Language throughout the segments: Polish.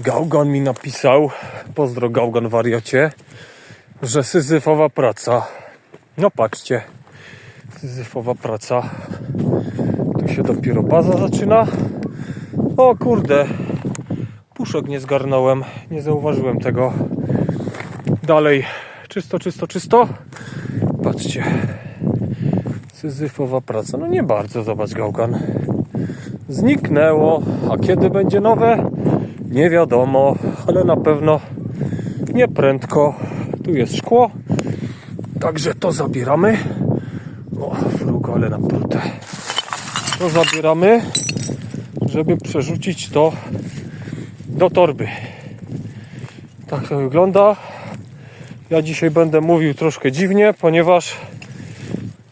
Gaugan mi napisał, pozdro Gaugan wariacie, że syzyfowa praca. No patrzcie, syzyfowa praca. Tu się dopiero baza zaczyna. O kurde, puszek nie zgarnąłem, nie zauważyłem tego. Dalej, czysto, czysto, czysto. Patrzcie, syzyfowa praca. No nie bardzo, zobacz Gaugan. Zniknęło, a kiedy będzie nowe? Nie wiadomo, ale na pewno nie prędko. Tu jest szkło, także to zabieramy. O, frugo, ale naprute. To zabieramy, żeby przerzucić to do torby. Tak to wygląda. Ja dzisiaj będę mówił troszkę dziwnie, ponieważ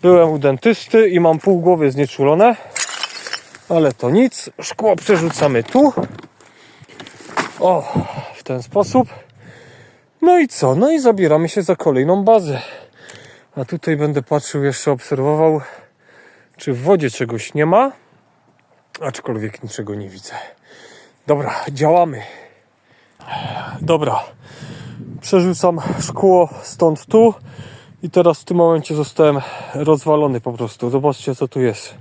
byłem u dentysty i mam pół głowy znieczulone. Ale to nic. Szkło przerzucamy tu. O, w ten sposób. No i co? No i zabieramy się za kolejną bazę. A tutaj będę patrzył, jeszcze obserwował, czy w wodzie czegoś nie ma. Aczkolwiek niczego nie widzę. Dobra, działamy. Dobra. Przerzucam szkło stąd tu. I teraz w tym momencie zostałem rozwalony po prostu. Zobaczcie, co tu jest.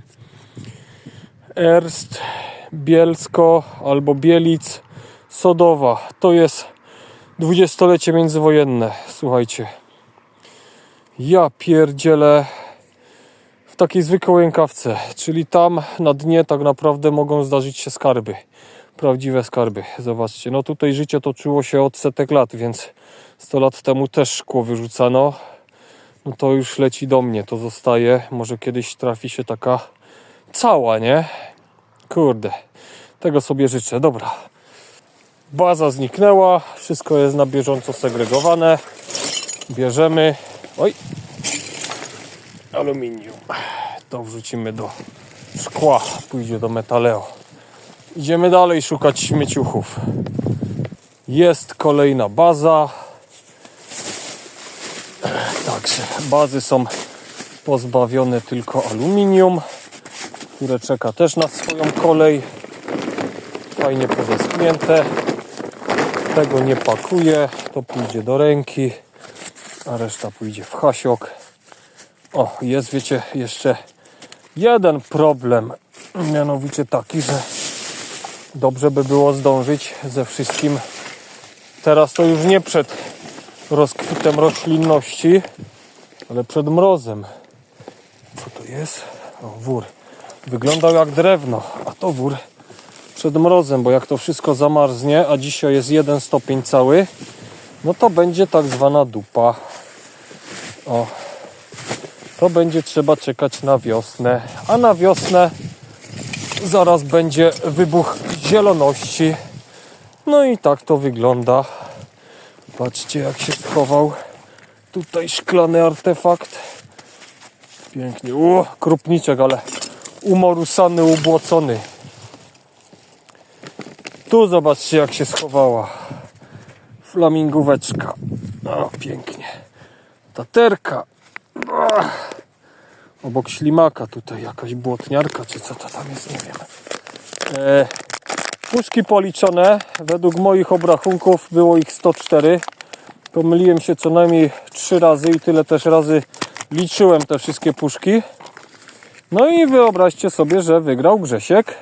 Erst, Bielsko albo Bielic, Sodowa. To jest dwudziestolecie międzywojenne. Słuchajcie. Ja pierdzielę w takiej zwykłej rękawce, czyli tam na dnie tak naprawdę mogą zdarzyć się skarby. Prawdziwe skarby. Zobaczcie, no tutaj życie toczyło się od setek lat, więc 100 lat temu też szkło wyrzucano. No to już leci do mnie, to zostaje. Może kiedyś trafi się taka cała, nie? Kurde, tego sobie życzę. Dobra. Baza zniknęła, wszystko jest na bieżąco segregowane. Bierzemy. Oj, aluminium. To wrzucimy do szkła, pójdzie do metaleo. Idziemy dalej szukać śmieciuchów. Jest kolejna baza. Także bazy są pozbawione tylko aluminium, które czeka też na swoją kolej. Fajnie podeschnięte. Tego nie pakuję, to pójdzie do ręki, a reszta pójdzie w hasiok. O, jest wiecie jeszcze jeden problem, mianowicie taki, że dobrze by było zdążyć ze wszystkim. Teraz to już nie przed rozkwitem roślinności, ale przed mrozem. Co to jest? O, wór. Wyglądał jak drewno, a to wór przed mrozem, bo jak to wszystko zamarznie, a dzisiaj jest jeden stopień cały, no to będzie tak zwana dupa. O, to będzie trzeba czekać na wiosnę, a na wiosnę zaraz będzie wybuch zieloności. No i tak to wygląda. Patrzcie jak się schował. Tutaj szklany artefakt. Pięknie. O, krupniczek, ale umorusany, ubłocony. Tu zobaczcie jak się schowała. Flamingóweczka. O, pięknie. Taterka. Obok ślimaka tutaj jakaś błotniarka, czy co to tam jest, nie wiem. E, puszki policzone. Według moich obrachunków było ich 104. Pomyliłem się co najmniej 3 razy i tyle też razy liczyłem te wszystkie puszki. No i wyobraźcie sobie, że wygrał Grzesiek.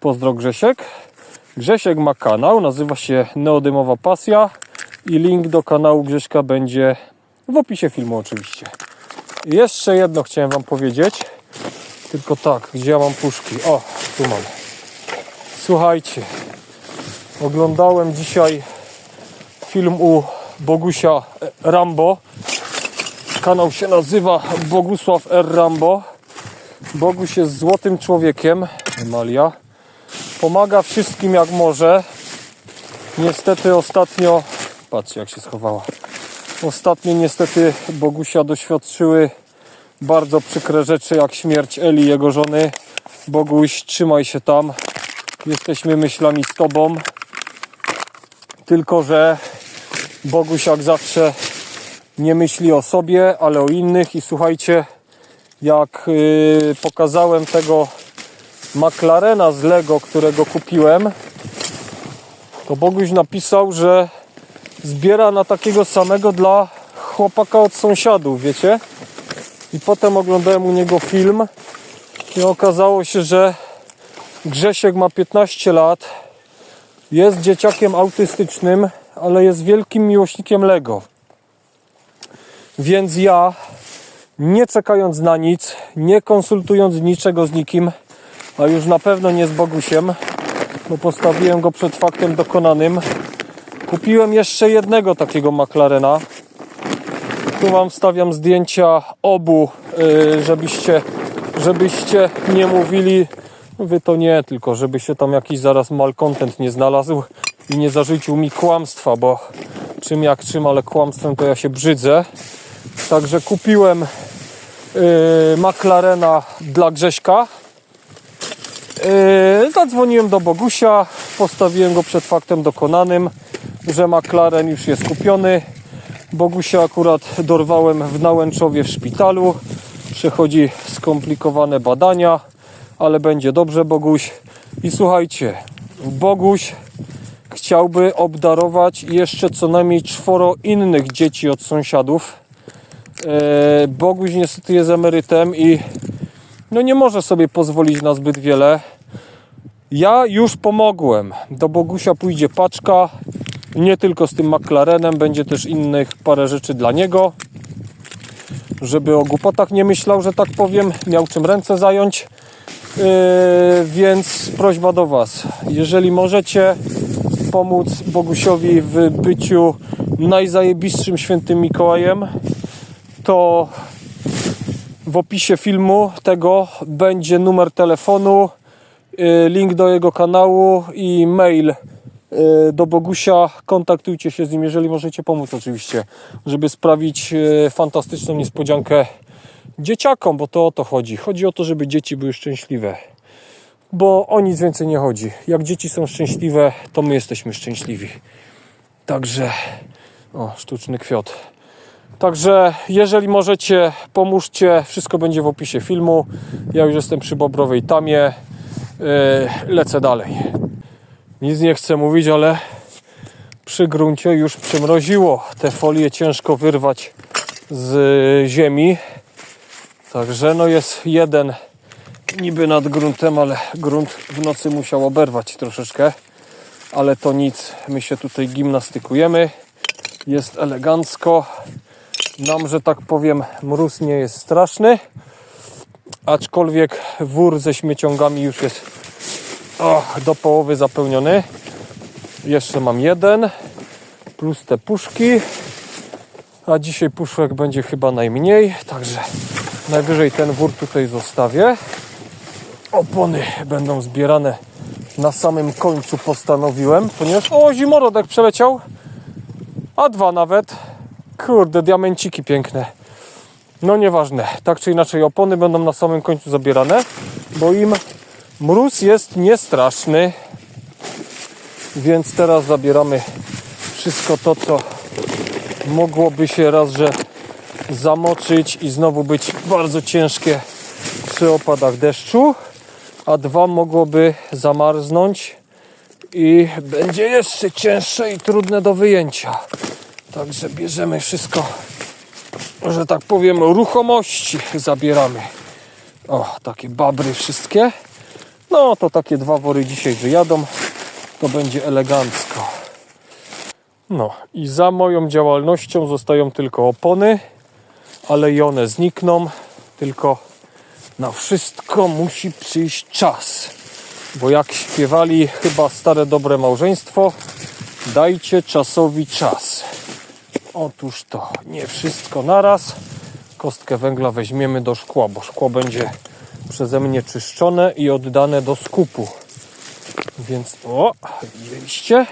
Pozdro Grzesiek. Grzesiek ma kanał, nazywa się Neodymowa Pasja i link do kanału Grześka będzie w opisie filmu oczywiście. Jeszcze jedno chciałem Wam powiedzieć, tylko tak, gdzie ja mam puszki? O, tu mam. Słuchajcie, oglądałem dzisiaj film u Bogusia Rambo. Kanał się nazywa Bogusław R. Rambo. Boguś jest złotym człowiekiem, Emalia. Pomaga wszystkim jak może. Niestety ostatnio, patrzcie jak się schowała. Ostatnio niestety Bogusia doświadczyły bardzo przykre rzeczy jak śmierć Eli, jego żony. Boguś, trzymaj się tam. Jesteśmy myślami z tobą. Tylko, że Boguś jak zawsze nie myśli o sobie, ale o innych. I słuchajcie, jak yy, pokazałem tego McLarena z Lego, którego kupiłem, to Boguś napisał, że zbiera na takiego samego dla chłopaka od sąsiadów, wiecie? I potem oglądałem u niego film i okazało się, że Grzesiek ma 15 lat, jest dzieciakiem autystycznym, ale jest wielkim miłośnikiem Lego. Więc ja, nie czekając na nic, nie konsultując niczego z nikim, a już na pewno nie z Bogusiem, bo postawiłem go przed faktem dokonanym, kupiłem jeszcze jednego takiego McLarena. Tu wam wstawiam zdjęcia obu, yy, żebyście, żebyście nie mówili, wy to nie, tylko żeby się tam jakiś zaraz malcontent nie znalazł i nie zarzucił mi kłamstwa, bo czym jak czym, ale kłamstwem to ja się brzydzę. Także kupiłem yy, McLarena dla Grześka. Yy, zadzwoniłem do Bogusia, postawiłem go przed faktem dokonanym, że McLaren już jest kupiony. Bogusia akurat dorwałem w Nałęczowie w szpitalu. Przechodzi skomplikowane badania, ale będzie dobrze Boguś. I słuchajcie, Boguś chciałby obdarować jeszcze co najmniej czworo innych dzieci od sąsiadów. E, Boguś niestety jest emerytem i no nie może sobie pozwolić na zbyt wiele. Ja już pomogłem. Do Bogusia pójdzie paczka. Nie tylko z tym McLarenem, będzie też innych parę rzeczy dla niego. Żeby o głupotach nie myślał, że tak powiem, miał czym ręce zająć. Yy, więc prośba do Was, jeżeli możecie pomóc Bogusiowi w byciu najzajebistszym świętym Mikołajem, to w opisie filmu tego będzie numer telefonu, link do jego kanału i mail y, do Bogusia. Kontaktujcie się z nim, jeżeli możecie pomóc oczywiście, żeby sprawić y, fantastyczną niespodziankę dzieciakom, bo to o to chodzi. Chodzi o to, żeby dzieci były szczęśliwe. Bo o nic więcej nie chodzi. Jak dzieci są szczęśliwe, to my jesteśmy szczęśliwi. Także, o, sztuczny kwiat. Także jeżeli możecie, pomóżcie. Wszystko będzie w opisie filmu. Ja już jestem przy Bobrowej Tamie. Yy, lecę dalej. Nic nie chcę mówić, ale przy gruncie już przymroziło. Te folie ciężko wyrwać z ziemi. Także no jest jeden niby nad gruntem, ale grunt w nocy musiał oberwać troszeczkę. Ale to nic, my się tutaj gimnastykujemy. Jest elegancko. Nam, że tak powiem, mróz nie jest straszny. Aczkolwiek wór ze śmieciągami już jest do połowy zapełniony. Jeszcze mam jeden, plus te puszki. A dzisiaj puszek będzie chyba najmniej, także najwyżej ten wór tutaj zostawię. Opony będą zbierane na samym końcu postanowiłem, ponieważ o, zimorodek przeleciał, a dwa nawet. Kurde, diamenciki piękne. No nieważne, tak czy inaczej opony będą na samym końcu zabierane, bo im mróz jest niestraszny. Więc teraz zabieramy wszystko to, co mogłoby się raz, że zamoczyć i znowu być bardzo ciężkie przy opadach deszczu, a dwa mogłoby zamarznąć i będzie jeszcze cięższe i trudne do wyjęcia. Także bierzemy wszystko, że tak powiem, ruchomości zabieramy. O, takie babry wszystkie. No to takie dwa wory dzisiaj wyjadą. To będzie elegancko. No i za moją działalnością zostają tylko opony, ale i one znikną. Tylko na wszystko musi przyjść czas. Bo jak śpiewali chyba stare dobre małżeństwo, dajcie czasowi czas. Otóż to nie wszystko naraz. Kostkę węgla weźmiemy do szkła, bo szkło będzie przeze mnie czyszczone i oddane do skupu. Więc o, widzieliście?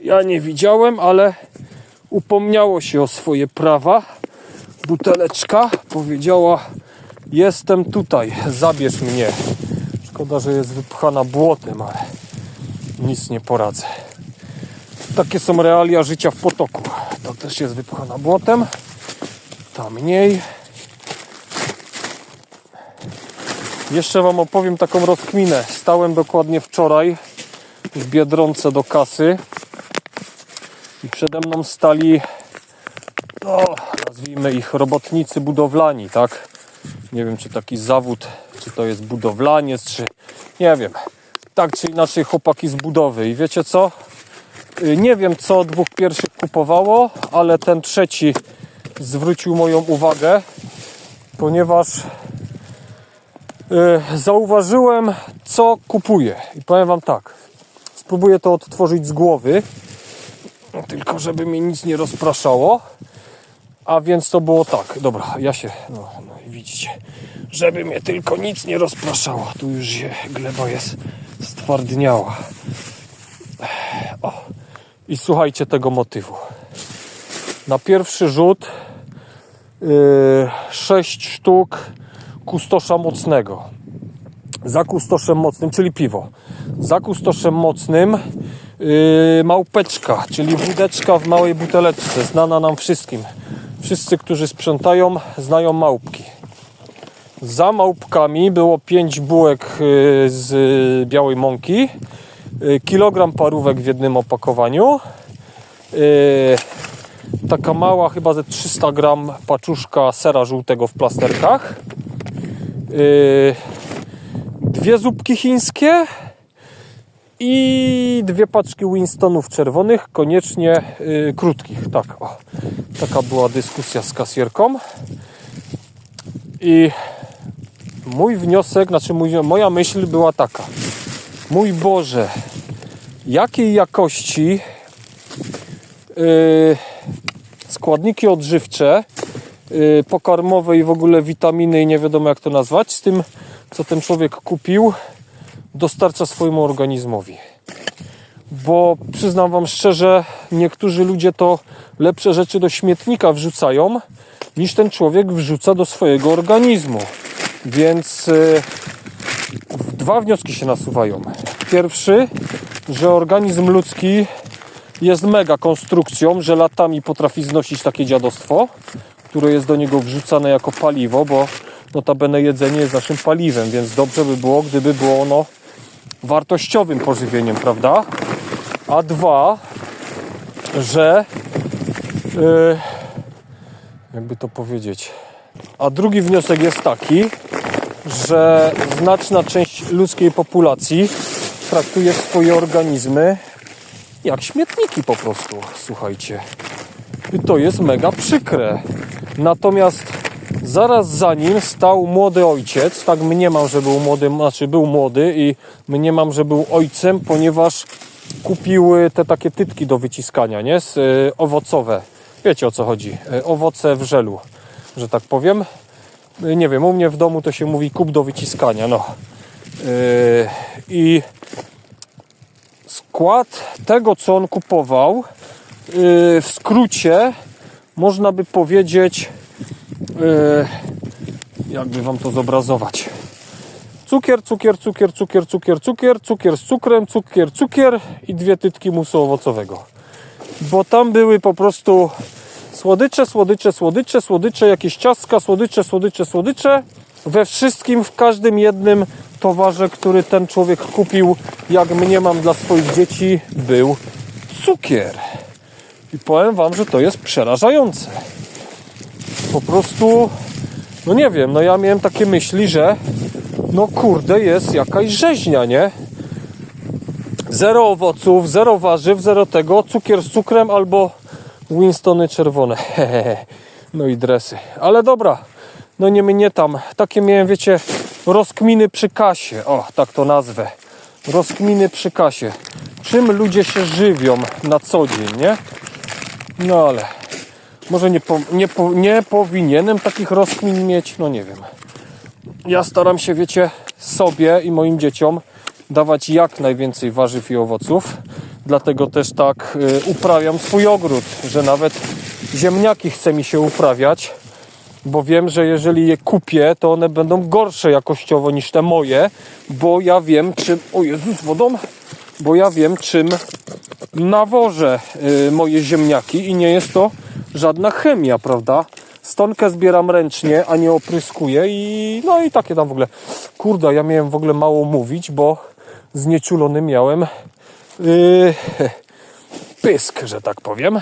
Ja nie widziałem, ale upomniało się o swoje prawa. Buteleczka powiedziała: Jestem tutaj, zabierz mnie. Szkoda, że jest wypchana błotem, ale nic nie poradzę. Takie są realia życia w potoku. Też jest wypchana błotem. Ta mniej. Jeszcze Wam opowiem taką rozkminę. Stałem dokładnie wczoraj w Biedronce do kasy i przede mną stali, no, nazwijmy ich robotnicy budowlani, tak? Nie wiem, czy taki zawód, czy to jest budowlaniec, czy nie wiem. Tak czy inaczej, chłopaki z budowy. I wiecie co? Y, Nie wiem, co dwóch pierwszych kupowało, ale ten trzeci zwrócił moją uwagę, ponieważ y, zauważyłem, co kupuje. I powiem Wam tak. Spróbuję to odtworzyć z głowy, tylko żeby mnie nic nie rozpraszało. A więc to było tak. Dobra, ja się. No, no i widzicie, żeby mnie tylko nic nie rozpraszało. Tu już się gleba jest stwardniała. O. I słuchajcie tego motywu. Na pierwszy rzut yy, 6 sztuk kustosza mocnego. Za kustoszem mocnym, czyli piwo. Za kustoszem mocnym yy, małpeczka, czyli wódeczka w małej buteleczce, znana nam wszystkim. Wszyscy, którzy sprzątają, znają małpki. Za małpkami było 5 bułek yy, z białej mąki, kilogram parówek w jednym opakowaniu, yy, taka mała, chyba ze 300 gram paczuszka sera żółtego w plasterkach, yy, dwie zupki chińskie i dwie paczki Winstonów czerwonych, koniecznie yy, krótkich. Tak, o. Taka była dyskusja z kasjerką. I mój wniosek, znaczy mój, moja myśl była taka. Mój Boże, jakiej jakości yy, składniki odżywcze, yy, pokarmowe i w ogóle witaminy i nie wiadomo jak to nazwać, z tym co ten człowiek kupił, dostarcza swojemu organizmowi. Bo przyznam Wam szczerze, niektórzy ludzie to lepsze rzeczy do śmietnika wrzucają, niż ten człowiek wrzuca do swojego organizmu. Więc yy, dwa wnioski się nasuwają. Pierwszy, że organizm ludzki jest mega konstrukcją, że latami potrafi znosić takie dziadostwo, które jest do niego wrzucane jako paliwo, bo notabene jedzenie jest naszym paliwem, więc dobrze by było, gdyby było ono wartościowym pożywieniem, prawda? A dwa, że yy, jakby to powiedzieć. A drugi wniosek jest taki, że znaczna część ludzkiej populacji traktuje swoje organizmy jak śmietniki po prostu, słuchajcie. I to jest mega przykre. Natomiast zaraz za nim stał młody ojciec. Tak mniemam, że był młody, znaczy był młody i mniemam, że był ojcem, ponieważ kupił te takie tytki do wyciskania, nie? Z, y, owocowe. Wiecie o co chodzi? Y, owoce w żelu, że tak powiem. Y, nie wiem, u mnie w domu to się mówi kup do wyciskania, no. Yy, I skład tego, co on kupował, yy, w skrócie można by powiedzieć, yy, jakby wam to zobrazować. Cukier, cukier, cukier, cukier, cukier, cukier, cukier z cukrem, cukier, cukier i dwie tytki musu owocowego. Bo tam były po prostu słodycze, słodycze, słodycze, słodycze, jakieś ciastka, słodycze, słodycze, słodycze. We wszystkim, w każdym jednym towarze, który ten człowiek kupił, jak mnie mam dla swoich dzieci, był cukier. I powiem wam, że to jest przerażające. Po prostu, no nie wiem, no ja miałem takie myśli, że no kurde, jest jakaś rzeźnia, nie? Zero owoców, zero warzyw, zero tego, cukier z cukrem albo Winstony czerwone. No i dresy. Ale dobra, no nie mnie tam. Takie miałem, wiecie, rozkminy przy kasie. O, tak to nazwę. Rozkminy przy kasie. Czym ludzie się żywią na co dzień, nie? No ale może nie, po, nie, po, nie powinienem takich rozkmin mieć, no nie wiem. Ja staram się, wiecie, sobie i moim dzieciom dawać jak najwięcej warzyw i owoców. Dlatego też tak y, uprawiam swój ogród, że nawet ziemniaki chce mi się uprawiać, bo wiem, że jeżeli je kupię, to one będą gorsze jakościowo niż te moje, bo ja wiem czym... O Jezus, wodą! Bo ja wiem czym nawożę y, moje ziemniaki i nie jest to żadna chemia, prawda? Stonkę zbieram ręcznie, a nie opryskuję i no i takie tam w ogóle. Kurde, ja miałem w ogóle mało mówić, bo znieczulony miałem yy, pysk, że tak powiem.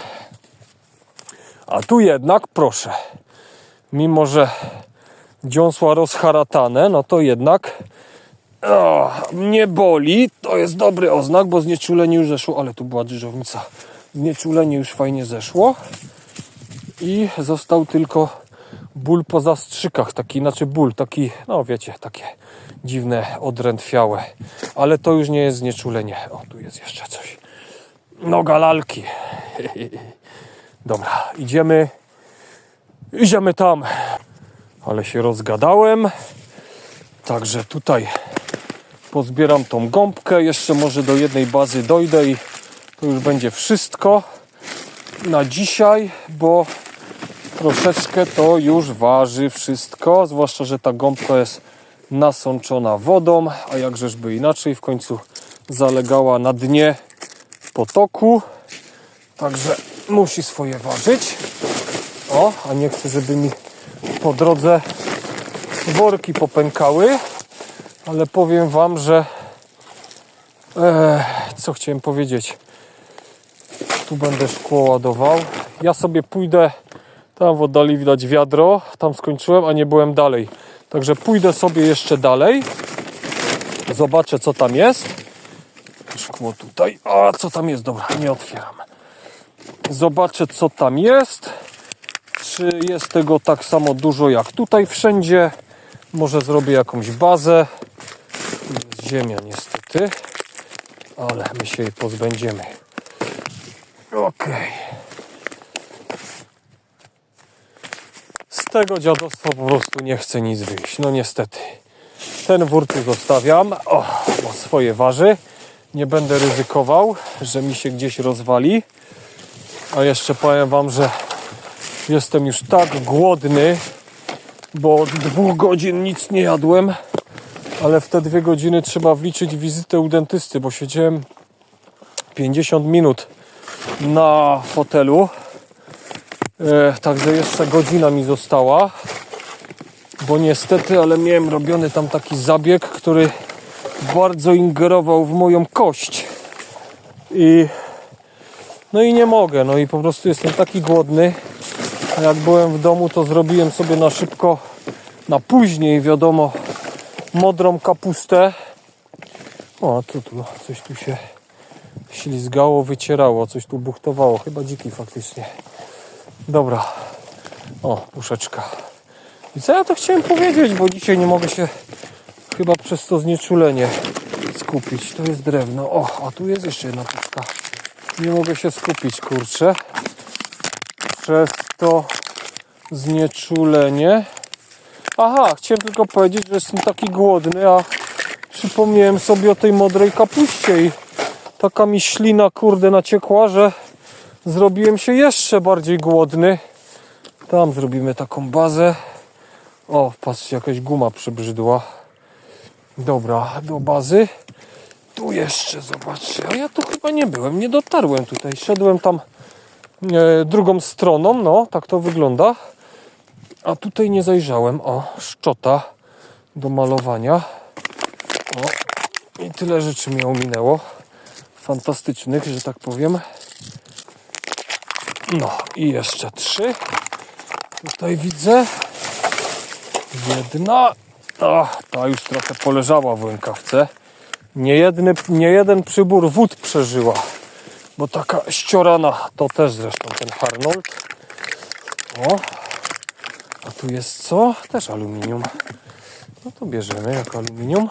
A tu jednak, proszę, mimo że dziąsła rozharatane, no to jednak o, mnie boli. To jest dobry oznak, bo znieczulenie już zeszło, ale tu była dyżownica. Znieczulenie już fajnie zeszło i został tylko ból po zastrzykach, taki, znaczy ból, taki, no wiecie, takie dziwne, odrętwiałe, ale to już nie jest znieczulenie. O, tu jest jeszcze coś. Noga lalki. Dobra, idziemy, idziemy tam. Ale się rozgadałem, także tutaj pozbieram tą gąbkę, jeszcze może do jednej bazy dojdę i to już będzie wszystko na dzisiaj, bo troszeczkę to już waży wszystko, zwłaszcza, że ta gąbka jest nasączona wodą, a jakżeżby inaczej, w końcu zalegała na dnie potoku, także musi swoje ważyć. O, a nie chcę, żeby mi po drodze worki popękały, ale powiem Wam, że e, co chciałem powiedzieć, tu będę szkło ładował. Ja sobie pójdę tam w oddali widać wiadro, tam skończyłem, a nie byłem dalej. Także pójdę sobie jeszcze dalej. Zobaczę co tam jest. Szkło tutaj. A co tam jest? Dobra, nie otwieram. Zobaczę co tam jest. Jest tego tak samo dużo jak tutaj wszędzie. Może zrobię jakąś bazę. Jest ziemia niestety. Ale my się jej pozbędziemy. Okej. Z tego dziadostwa po prostu nie chce nic wyjść. No niestety. Ten wór tu zostawiam. O, bo swoje waży. Nie będę ryzykował, że mi się gdzieś rozwali. A jeszcze powiem Wam, że jestem już tak głodny, bo od dwóch godzin nic nie jadłem. Ale w te dwie godziny trzeba wliczyć wizytę u dentysty, bo siedziałem 50 minut na fotelu. E, także jeszcze godzina mi została, bo niestety, ale miałem robiony tam taki zabieg, który bardzo ingerował w moją kość. I no i nie mogę, no i po prostu jestem taki głodny. Jak byłem w domu, to zrobiłem sobie na szybko, na później, wiadomo, modrą kapustę. O, co tu? Coś tu się ślizgało, wycierało, coś tu buchtowało. Chyba dziki faktycznie. Dobra. O, puszeczka. I co ja to chciałem powiedzieć, bo dzisiaj nie mogę się chyba przez to znieczulenie skupić. To jest drewno. O, a tu jest jeszcze jedna puszka. Nie mogę się skupić, kurczę. Przez to znieczulenie. Aha, chciałem tylko powiedzieć, że jestem taki głodny, a przypomniałem sobie o tej modrej kapuście i taka mi ślina kurde naciekła, że zrobiłem się jeszcze bardziej głodny. Tam zrobimy taką bazę. O, patrzcie, jakaś guma przybrzydła. Dobra, do bazy. Tu jeszcze, zobaczcie. A ja tu chyba nie byłem, nie dotarłem tutaj. Szedłem tam drugą stroną, no, tak to wygląda. A tutaj nie zajrzałem. O, szczota do malowania. O, i tyle rzeczy mi ominęło. Fantastycznych, że tak powiem. No i jeszcze trzy. Tutaj widzę. Jedna. A, ta już trochę poleżała w rękawce. Nie, jedny, nie jeden przybór wód przeżyła. Bo taka ściorana, to też zresztą ten Harnold. O, a tu jest co? Też aluminium. No to bierzemy jako aluminium.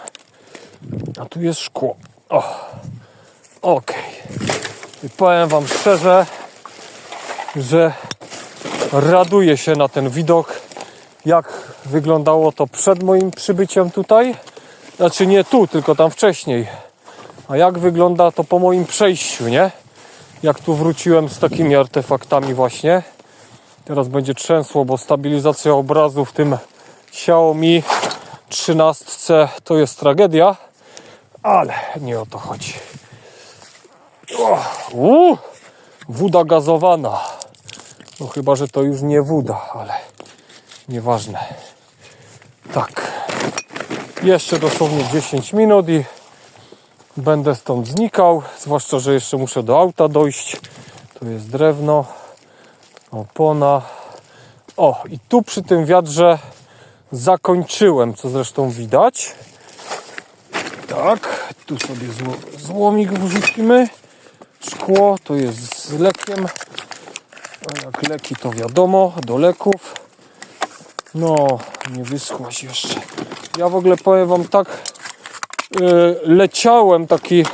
A tu jest szkło. O, okej. I powiem Wam szczerze, że raduję się na ten widok, jak wyglądało to przed moim przybyciem tutaj. Znaczy nie tu, tylko tam wcześniej. A jak wygląda to po moim przejściu, nie? Jak tu wróciłem z takimi artefaktami właśnie. Teraz będzie trzęsło, bo stabilizacja obrazu w tym Xiaomi 13 to jest tragedia. Ale nie o to chodzi. O, u, woda gazowana. No chyba, że to już nie woda, ale nieważne. Tak. Jeszcze dosłownie 10 minut i będę stąd znikał, zwłaszcza, że jeszcze muszę do auta dojść. Tu jest drewno, opona. O, i tu przy tym wiadrze zakończyłem, co zresztą widać. Tak, tu sobie zło, złomik wrzucimy. Szkło to jest z lekiem. Jak leki to wiadomo, do leków. No, nie wyschłaś jeszcze. Ja w ogóle powiem wam tak, leciałem taki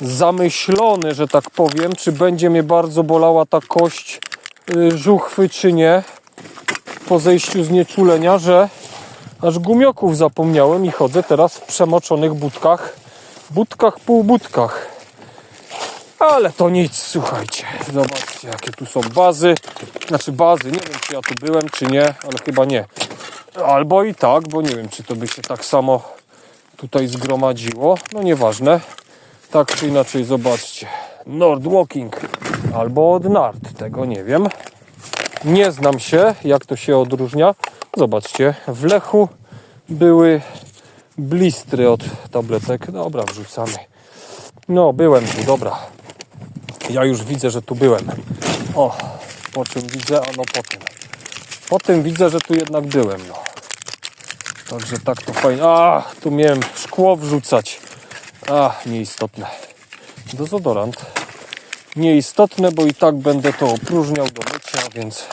zamyślony, że tak powiem, czy będzie mnie bardzo bolała ta kość yy, żuchwy, czy nie. Po zejściu z nieczulenia, że aż gumioków zapomniałem i chodzę teraz w przemoczonych budkach, budkach, półbudkach. Ale to nic, słuchajcie. Zobaczcie, jakie tu są bazy. Znaczy bazy, nie wiem czy ja tu byłem, czy nie, ale chyba nie. Albo i tak, bo nie wiem, czy to by się tak samo tutaj zgromadziło. No nieważne. Tak czy inaczej, zobaczcie. Nord Walking albo od Nard, tego nie wiem. Nie znam się, jak to się odróżnia. Zobaczcie, w Lechu były blistry od tabletek. Dobra, wrzucamy. No, byłem tu, dobra. Ja już widzę, że tu byłem. O, po czym widzę? A no po tym. Po tym widzę, że tu jednak byłem, no. Także tak to fajnie. A, tu miałem szkło wrzucać. A, nieistotne. Dezodorant. Nieistotne, bo i tak będę to opróżniał do mycia, więc,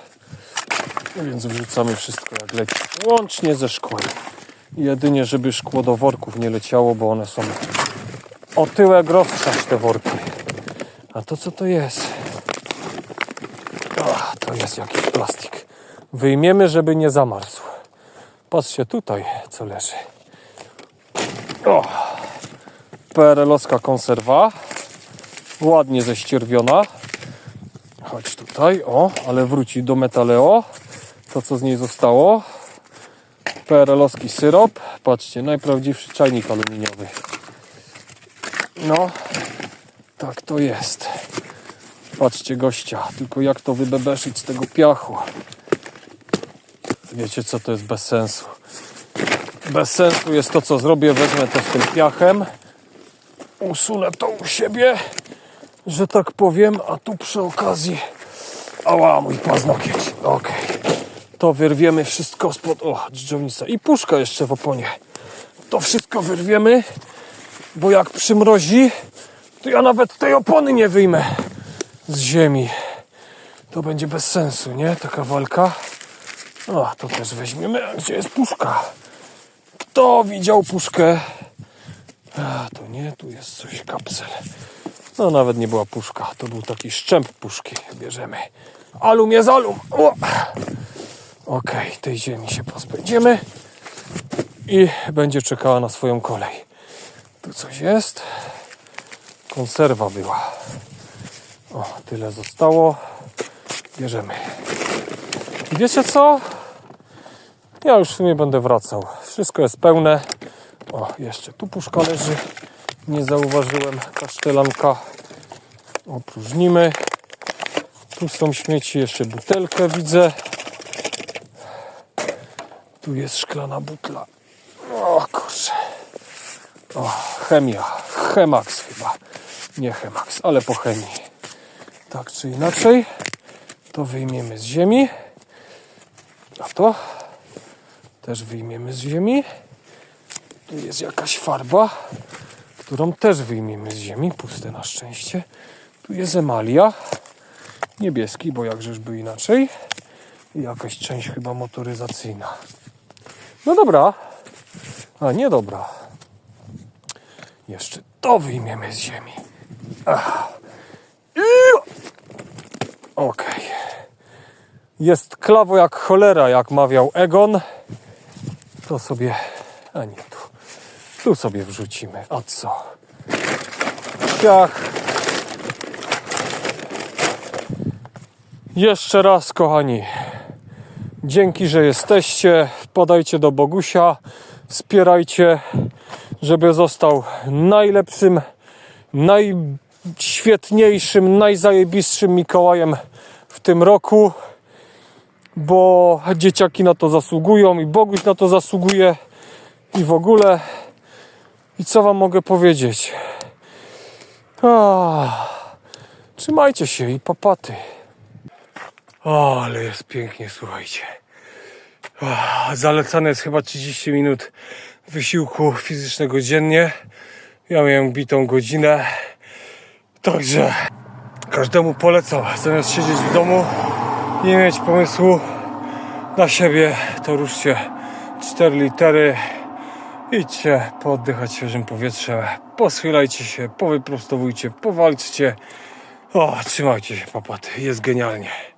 więc wrzucamy wszystko jak leci. Łącznie ze szkłem. Jedynie, żeby szkło do worków nie leciało, bo one są o tyłek roztrzać te worki. A to co to jest? O, to jest jakiś plastik. Wyjmiemy, żeby nie zamarzł. Patrzcie tutaj, co leży. O, PRL-owska konserwa. Ładnie ześcierwiona. Chodź tutaj, o, ale wróci do metaleo. To, co z niej zostało. PRL-owski syrop. Patrzcie, najprawdziwszy czajnik aluminiowy. No, tak to jest. Patrzcie gościa, tylko jak to wybebeszyć z tego piachu. Wiecie co to jest bez sensu. Bez sensu jest to co zrobię, wezmę to z tym piachem. Usunę to u siebie, że tak powiem, a tu przy okazji ała mój paznokieć. Okej. To wyrwiemy wszystko spod... O, dżdżownica. I puszka jeszcze w oponie. To wszystko wyrwiemy, bo jak przymrozi, to ja nawet tej opony nie wyjmę z ziemi. To będzie bez sensu, nie? Taka walka. O, to też weźmiemy. Gdzie jest puszka? Kto widział puszkę? A, to nie, tu jest coś, kapsel. No, nawet nie była puszka. To był taki szczęp puszki. Bierzemy. Alum jest alum. O! Okej, tej ziemi się pozbędziemy. I będzie czekała na swoją kolej. Tu coś jest. Konserwa była. O, tyle zostało. Bierzemy. I wiecie co? Ja już w sumie będę wracał. Wszystko jest pełne. O, jeszcze tu puszka leży. Nie zauważyłem. Kasztelanka. Opróżnimy. Tu są śmieci. Jeszcze butelkę widzę. Tu jest szklana butla. O kurczę. O, chemia. Chemax chyba. Nie Chemax, ale po chemii. Tak czy inaczej. To wyjmiemy z ziemi. A to też wyjmiemy z ziemi. Tu jest jakaś farba, którą też wyjmiemy z ziemi. Puste na szczęście. Tu jest emalia. Niebieski, bo jakżeż by inaczej. I jakaś część chyba motoryzacyjna. No dobra. A nie dobra. Jeszcze to wyjmiemy z ziemi. Okej. Jest klawo jak cholera, jak mawiał Egon. To sobie... A nie tu. Tu sobie wrzucimy. A co? Piach. Jeszcze raz, kochani. Dzięki, że jesteście. Podajcie do Bogusia. Wspierajcie, żeby został najlepszym, najświetniejszym, najzajebistszym Mikołajem w tym roku, bo dzieciaki na to zasługują i Boguś na to zasługuje i w ogóle. I co wam mogę powiedzieć? Ah, trzymajcie się i papaty. O, ale jest pięknie, słuchajcie. Ah, zalecane jest chyba 30 minut wysiłku fizycznego dziennie. Ja miałem bitą godzinę. Także każdemu polecam, zamiast siedzieć w domu, nie mieć pomysłu na siebie, to ruszcie 4 litery. Idźcie pooddychać świeżym powietrzem, poschylajcie się, powyprostowujcie, powalczcie. O, trzymajcie się, papaty, jest genialnie.